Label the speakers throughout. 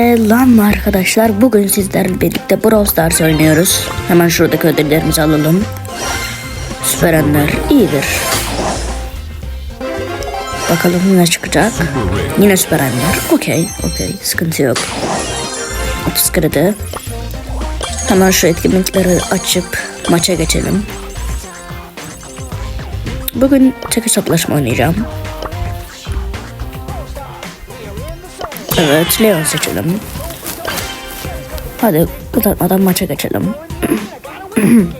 Speaker 1: Selam arkadaşlar. Bugün sizlerle birlikte Brawl Stars oynuyoruz. Hemen şuradaki ödüllerimizi alalım. Süper Ender iyidir. Bakalım ne çıkacak. Yine Süper Ender. Okey, okey. Sıkıntı yok. 30 kredi. Hemen şu etkinlikleri açıp maça geçelim. Bugün tek hesaplaşma oynayacağım. Evet, Leon seçelim. Hadi uzatmadan maça geçelim.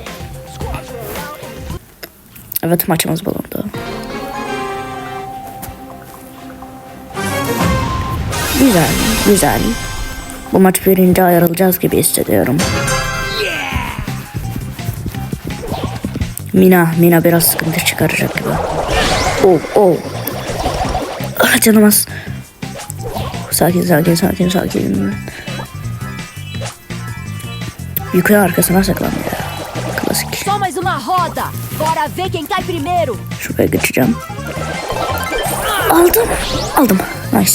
Speaker 1: evet maçımız bulundu. Güzel, güzel. Bu maç birinci ayrılacağız gibi hissediyorum. Mina, Mina biraz sıkıntı çıkaracak gibi. Oh, oh. Ah, canım. Sakin, sakin, sakin, sakin. Yukarı arkasına saklanıyor. Klasik.
Speaker 2: Só mais uma roda. Bora ver quem cai primeiro.
Speaker 1: Şuraya geçeceğim. Aldım. Aldım. Nice.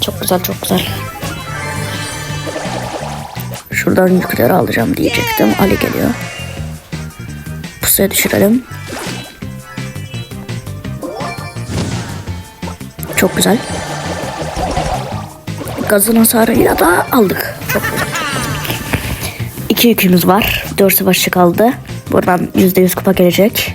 Speaker 1: Çok güzel, çok güzel. Şuradan yukarı alacağım diyecektim. Ali geliyor. Pusuya düşürelim. Çok güzel. Gazın hasarıyla da aldık. İki yükümüz var. Dört savaşçı kaldı. Buradan yüzde yüz kupa gelecek.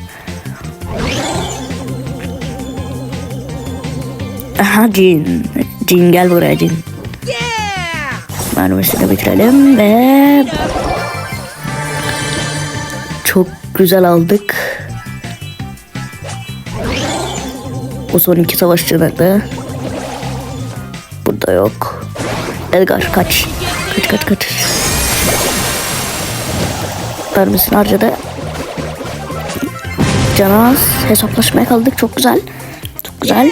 Speaker 1: Aha Jin. Jin gel buraya Jin. Mermisini bitirelim ve çok güzel aldık. O son iki savaşçı nerede? Burada yok. Edgar kaç. Kaç kaç kaç. Mermisini harcadı. Canaz hesaplaşmaya kaldık. Çok güzel. Çok güzel.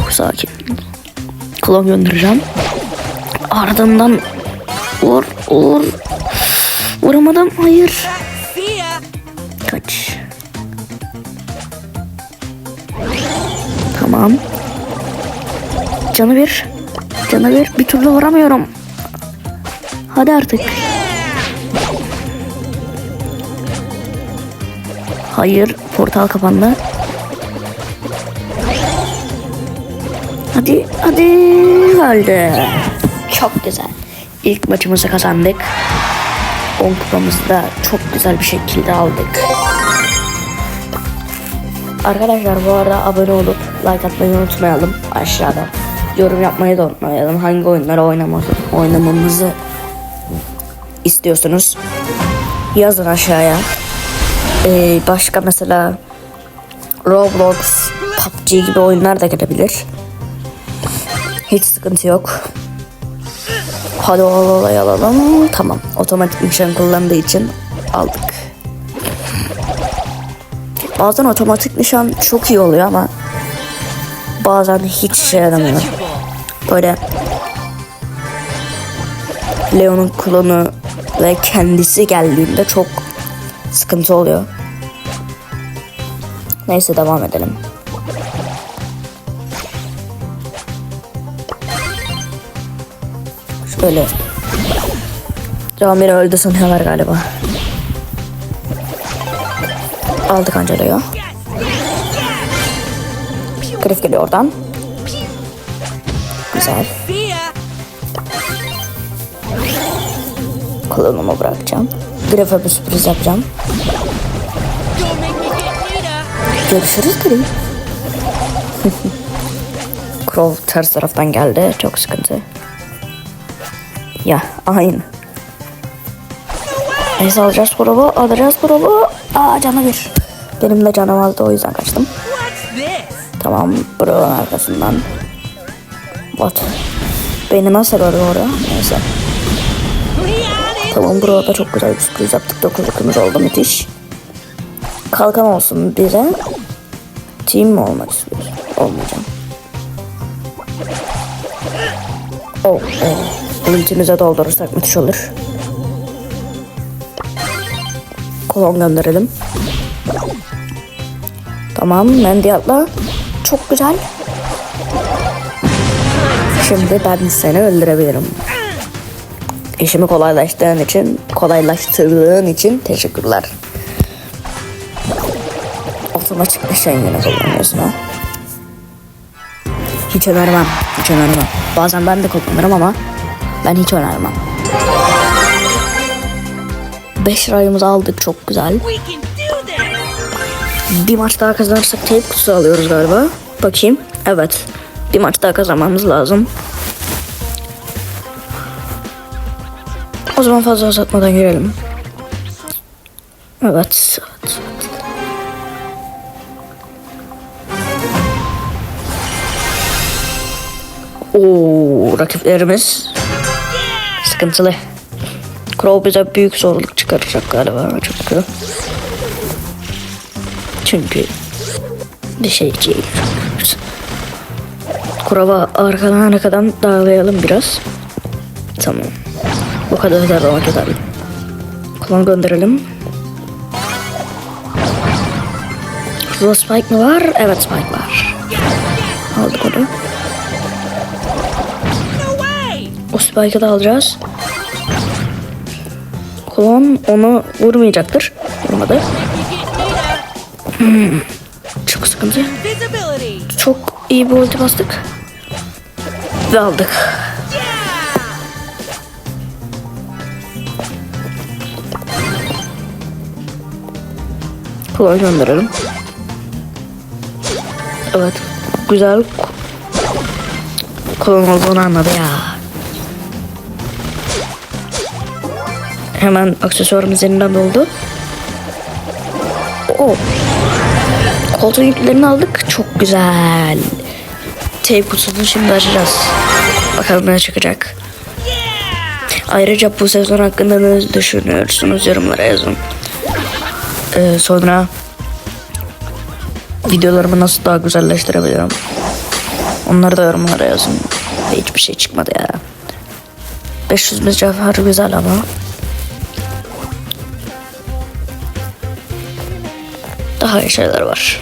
Speaker 1: Uf, Sakin. Klon göndereceğim. Ardından vur vur. Vuramadım. Hayır. Kaç. Tamam. Canı bir. Canı bir. Bir türlü vuramıyorum. Hadi artık. Hayır. Portal kapandı. Hadi. Hadi. Öldü. Çok güzel. İlk maçımızı kazandık. 10 kupamızı da çok güzel bir şekilde aldık. Arkadaşlar bu arada abone olup like atmayı unutmayalım aşağıda. Yorum yapmayı da unutmayalım. Hangi oyunları oynamamızı, oynamamızı istiyorsunuz. Yazın aşağıya. Ee, başka mesela Roblox, PUBG gibi oyunlar da gelebilir. Hiç sıkıntı yok. Hadi olay alalım. Tamam. Otomatik nişan kullandığı için aldık. Bazen otomatik nişan çok iyi oluyor ama bazen hiç işe yaramıyor. Böyle Leon'un klonu ve kendisi geldiğinde çok sıkıntı oluyor. Neyse devam edelim. Şöyle. Camir öldü sanıyorlar galiba. Aldık Angelo'yu. Griff geliyor oradan. Güzel. Klonumu bırakacağım. Griff'e bir sürpriz yapacağım. Görüşürüz Griff. Crow ters taraftan geldi. Çok sıkıntı. Ya aynı. Neyse alacağız grubu, alacağız grubu. Aa canı bir. Benim de canım azdı o yüzden kaçtım. Tamam buranın arkasından. What? Beni nasıl gördü oraya? Neyse. Tamam burada çok güzel bir sürpriz yaptık. Dokuz yükümüz oldu müthiş. Kalkan olsun bize. Team mi olmak istiyorsun? Olmayacağım. Oh, oh. Ultimize doldurursak müthiş olur. Kolon gönderelim. Tamam Mendy atla. çok güzel. Şimdi ben seni öldürebilirim. İşimi kolaylaştırdığın için, kolaylaştırdığın için teşekkürler. Otomatik nişan yine kullanıyorsun ha. Hiç önermem, hiç önermem. Bazen ben de kullanırım ama ben hiç önermem. 5 rayımızı aldık çok güzel. Bir maç daha kazanırsak tape kutusu alıyoruz galiba. Bakayım. Evet. Bir maç daha kazanmamız lazım. O zaman fazla uzatmadan girelim. Evet. evet. Oo, rakiplerimiz sıkıntılı. Crow bize büyük zorluk çıkaracak galiba çünkü. Çünkü bir şey değil. Kuraba arkadan arkadan dağılayalım biraz. Tamam. Bu kadar darlamak yeterli. Kulağını gönderelim. Burada spike mi var? Evet spike var. Aldık onu. O spike'ı da alacağız. Kulağın onu vurmayacaktır. Vurmadı. Hmm. Çok sıkıntı. Çok iyi bir ulti bastık. Ve aldık. Kolay gönderelim. Evet. Güzel. Kolon olduğunu anladı ya. Hemen aksesuarımız elinden doldu. Oo. Koltuğun yüklerini aldık. Çok güzel. Tape kutusunu şimdi açacağız. Bakalım ne çıkacak. Ayrıca bu sezon hakkında ne düşünüyorsunuz yorumlara yazın. Ee, sonra videolarımı nasıl daha güzelleştirebilirim. Onları da yorumlara yazın. Hiçbir şey çıkmadı ya. 500 mücevher güzel ama. Daha iyi şeyler var.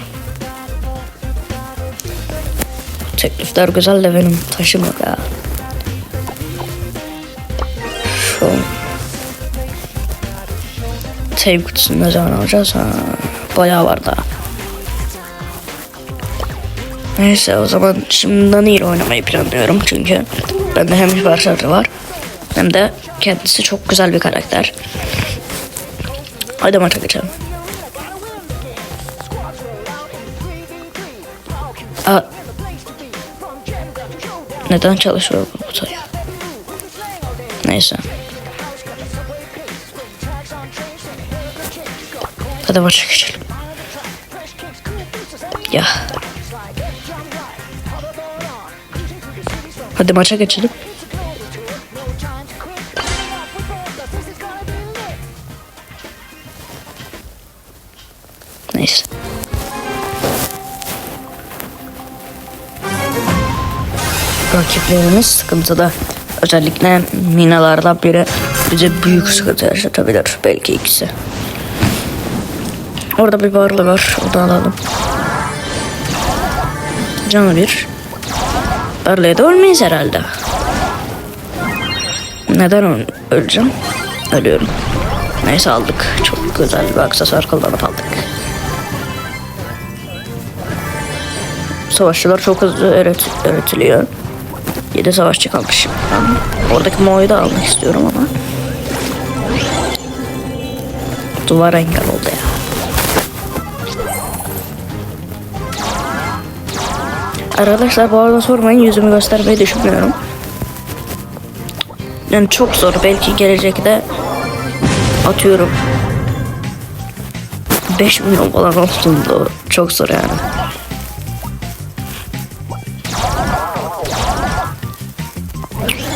Speaker 1: Teklifler güzel de benim taşım ya. Şu Tape kutusunu ne zaman alacağız? Ha, bayağı var daha. Neyse o zaman şimdiden iyi oynamayı planlıyorum çünkü bende hem hiper var hem de kendisi çok güzel bir karakter. Hadi maça geçelim. Neden çalışıyor bu kutu? Neyse. Hadi maça geçelim. Ya. Hadi maça geçelim. Rakiplerimiz sıkıntıda. Özellikle minalardan biri bize büyük sıkıntı yaşatabilir. Belki ikisi. Orada bir barlı var. Onu alalım. Canı bir. Barlıya da ölmeyiz herhalde. Neden öleceğim? Ölüyorum. Neyse aldık. Çok güzel bir aksesuar kullanıp aldık. Savaşçılar çok hızlı öğret öğretiliyor. 7 savaşçı kalmış. Ben oradaki Mo'yu da almak istiyorum ama. Duvar engel oldu ya. Arkadaşlar bu arada sormayın yüzümü göstermeyi düşünmüyorum. Yani çok zor belki gelecekte atıyorum 5 milyon falan olduğunda çok zor yani.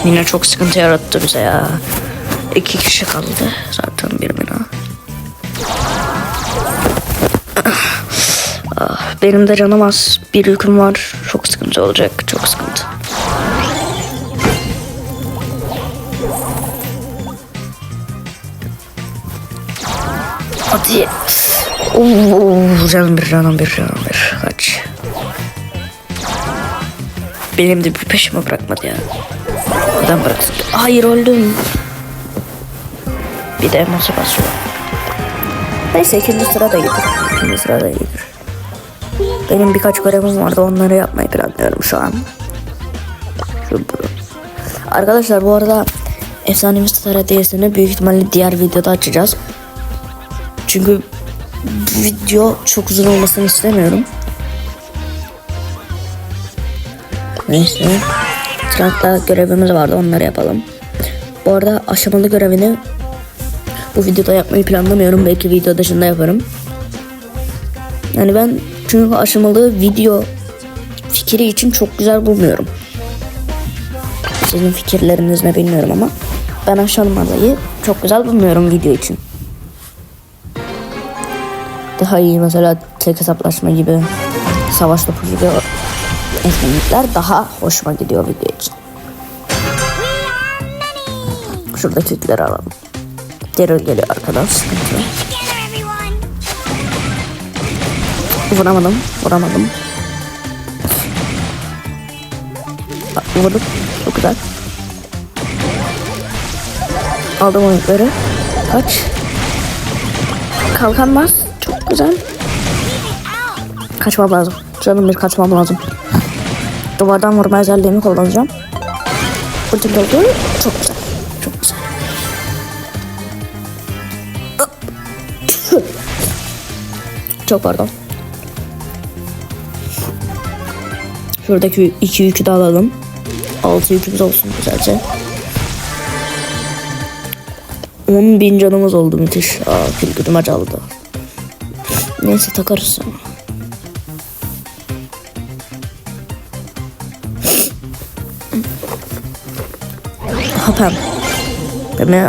Speaker 1: Yine çok sıkıntı yarattı bize ya. İki kişi kaldı zaten bir bina. Ah, benim de canım az. Bir yüküm var. Çok sıkıntı olacak. Çok sıkıntı. Hadi. Oo, canım bir canım bir canım bir. Kaç. Benim de bir peşime bırakmadı ya. Neden bıraksın? Hayır öldüm. Bir de elması basıyor. Neyse ikinci sıra da iyidir. İkinci sıra da iyidir. Benim birkaç görevim vardı onları yapmayı planlıyorum şu an. Şu. Arkadaşlar bu arada Efsanemiz Star Hediyesi'ni büyük ihtimalle diğer videoda açacağız. Çünkü video çok uzun olmasını istemiyorum. Neyse. Sırakta görevimiz vardı onları yapalım. Bu arada aşamalı görevini bu videoda yapmayı planlamıyorum. Belki video dışında yaparım. Yani ben çünkü aşamalı video fikri için çok güzel bulmuyorum. Sizin fikirleriniz ne bilmiyorum ama ben aşamalayı çok güzel bulmuyorum video için. Daha iyi mesela tek hesaplaşma gibi savaş topu gibi etkinlikler daha hoşuma gidiyor video için. Şuradaki yükleri alalım. Daryl geliyor arkadan sıkıntı yok. Vuramadım, vuramadım. Bak, Vurduk, çok güzel. Aldım o yükleri. Kaç. Kalkan çok güzel. Kaçmam lazım. Canım bir kaçmam lazım. Duvardan vurma özelliğimi kullanacağım. Ultim doldu. Çok güzel. Çok güzel. Çok pardon. Şuradaki iki yükü de alalım. Altı yükümüz olsun güzelce. 10 bin canımız oldu müthiş. Aa pil güdüm acaldı. Neyse takarız sonra. Hapam. Beni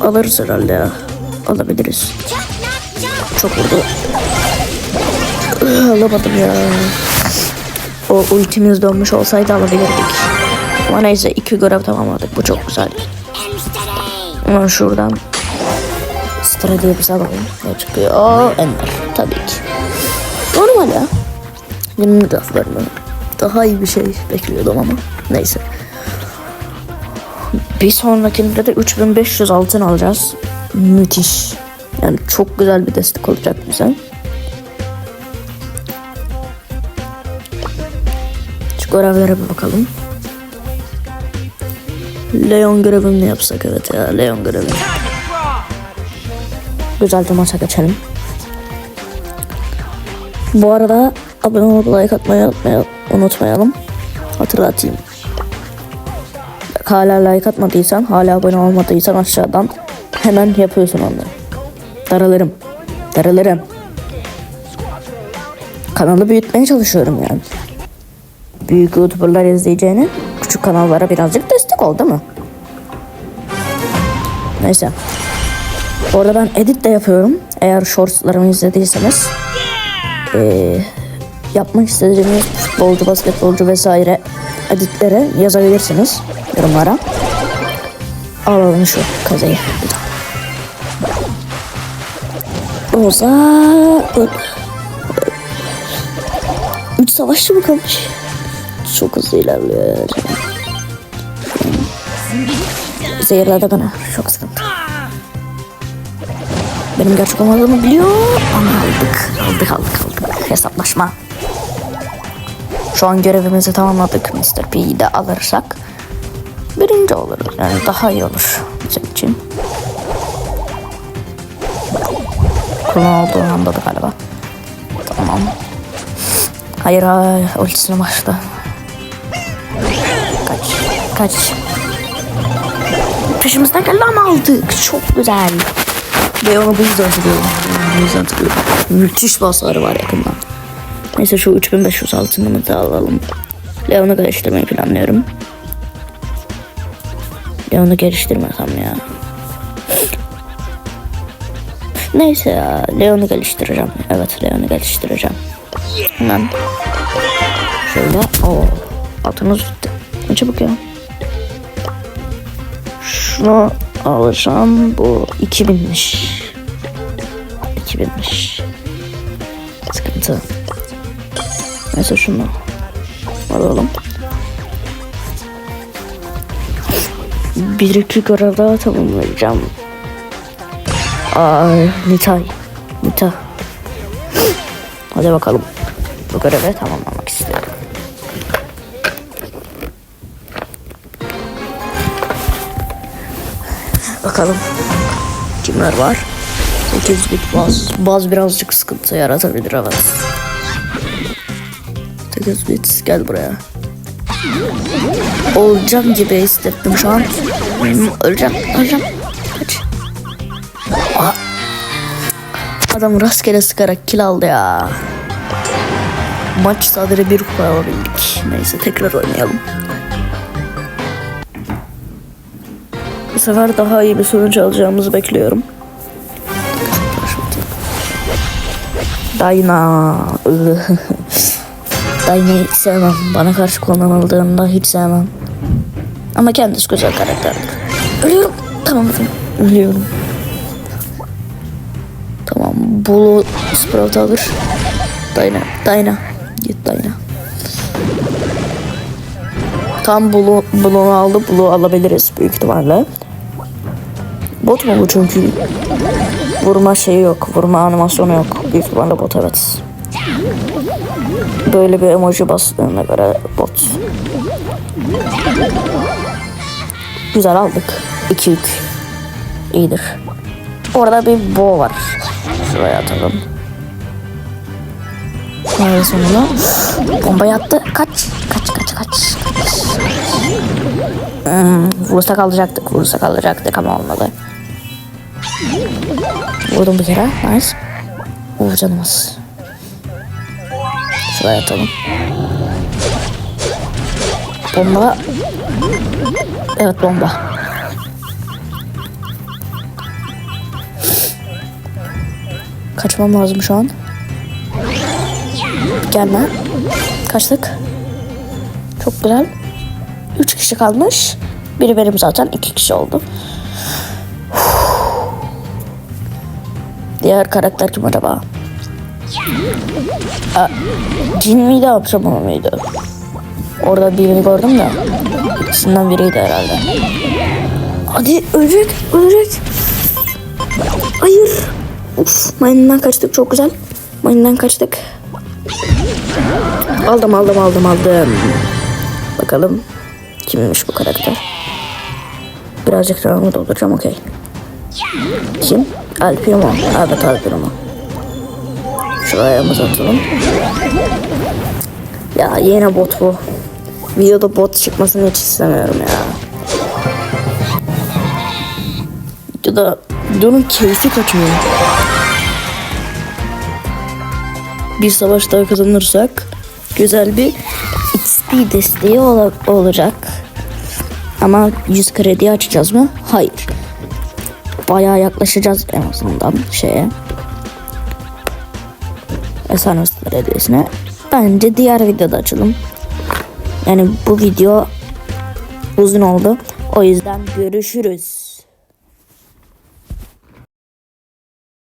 Speaker 1: alırız herhalde ya. Alabiliriz. Çok vurdu. Alamadım ya. O ultimiz dönmüş olsaydı alabilirdik. Ama neyse iki görev tamamladık. Bu çok güzel. Hemen şuradan Stra diye bir alalım. Ne çıkıyor? Ender. Tabii ki. Normal ya. Günlük raflarını daha iyi bir şey bekliyordum ama. Neyse. Bir sonrakinde de 3500 altın alacağız. Müthiş. Yani çok güzel bir destek olacak bize. Şu görevlere bir bakalım. Leon görevini yapsak evet ya Leon görevi. Güzelce maça geçelim. Bu arada abone olup like atmayı unutmayalım. Hatırlatayım. Hala like atmadıysan, hala abone olmadıysan aşağıdan hemen yapıyorsun onları. Daralırım. Daralırım. Kanalı büyütmeye çalışıyorum yani. Büyük youtuberlar izleyeceğine küçük kanallara birazcık destek ol değil mi? Neyse. Bu arada ben edit de yapıyorum. Eğer shortslarımı izlediyseniz. eee, yapmak istediğiniz futbolcu, basketbolcu vesaire editlere yazabilirsiniz yorumlara. Alalım şu kazayı. Oza Üç savaşçı mı kalmış? Çok hızlı ilerliyor. Zehirledi bana. Çok sıkıntı. Benim gerçek olmadığımı biliyor ama aldık. Aldık aldık aldık. Hesaplaşma. Şu an görevimizi tamamladık. Mr. P'yi de alırsak birinci oluruz. Yani daha iyi olur bizim için. Kullan olduğunu anladı galiba. Tamam. Hayır hayır ultisine başladı. Kaç. Kaç. Peşimizden geldi ama aldık. Çok güzel. Ve onu bu yüzden hatırlıyorum. Bu yüzden hatırlıyorum. Müthiş basları var yakından. Neyse şu 3500 altınımı da alalım. Leon'u geliştirmeyi planlıyorum. Leon'u geliştirmesem ya. Neyse ya Leon'u geliştireceğim. Evet Leon'u geliştireceğim. Hemen. Şöyle. Oo. Altımız gitti. Ne çabuk ya. Şunu alacağım. Bu 2000'miş. 2000'miş. Sıkıntı. Neyse şunu alalım. Bir iki görev daha tamamlayacağım. Aa, Nitay. Nita. Hadi bakalım. Bu görevi tamamlamak istiyorum. Bakalım kimler var? 8 bit baz. Baz birazcık sıkıntı yaratabilir evet. 8 bit gel buraya. Olacağım gibi hissettim şu an. Öleceğim, öleceğim. Kaç. Adam rastgele sıkarak kill aldı ya. Maç sadece bir kupa alabildik. Neyse tekrar oynayalım. Bu sefer daha iyi bir sonuç alacağımızı bekliyorum. Dayna. Dayna'yı hiç sevmem. Bana karşı kullanıldığında hiç sevmem. Ama kendisi güzel karakterdir. Ölüyorum. Tamam. Ölüyorum. Tamam. Bulu Sprout alır. Dayna. Dayna. Git Dayna. Tam Bulu, Bulu'nu aldı. Bulu alabiliriz büyük ihtimalle. Bot mu bu çünkü? Vurma şeyi yok. Vurma animasyonu yok. Büyük ihtimalle bot evet. Böyle bir emoji bastığına göre bot. Güzel aldık. 2 yük. İyidir. Orada bir bo var. Şuraya atalım. Nerede sonuna? Bomba yattı. Kaç. Kaç kaç kaç. kaç. Hmm, vursak alacaktık. Vursak alacaktık ama olmadı. Vurdum bir kere. Nice. Vur canımız. Şuraya atalım. Bomba. Evet bomba. Kaçmam lazım şu an. Gelme. Kaçtık. Çok güzel. Üç kişi kalmış. Biri benim zaten iki kişi oldu. Diğer karakter kim acaba? Aa, cin miydi akşam mıydı? Orada birini gördüm de. İkisinden biriydi herhalde. Hadi ölecek, ölecek. Hayır. Uf, mayından kaçtık çok güzel. Mayından kaçtık. Aldım, aldım, aldım, aldım. Bakalım kimmiş bu karakter. Birazcık daha dolduracağım, okey. Kim? El Primo. Evet El Primo. Şuraya mı atalım? Ya yine bot bu. Videoda bot çıkmasını hiç istemiyorum ya. Videoda videonun keyfi kaçıyor. Bir savaş daha kazanırsak güzel bir XP desteği ola- olacak. Ama 100 kredi açacağız mı? Hayır. Bayağı yaklaşacağız en azından şeye. Esanos Belediyesi'ne. Bence diğer videoda açalım. Yani bu video uzun oldu. O yüzden görüşürüz.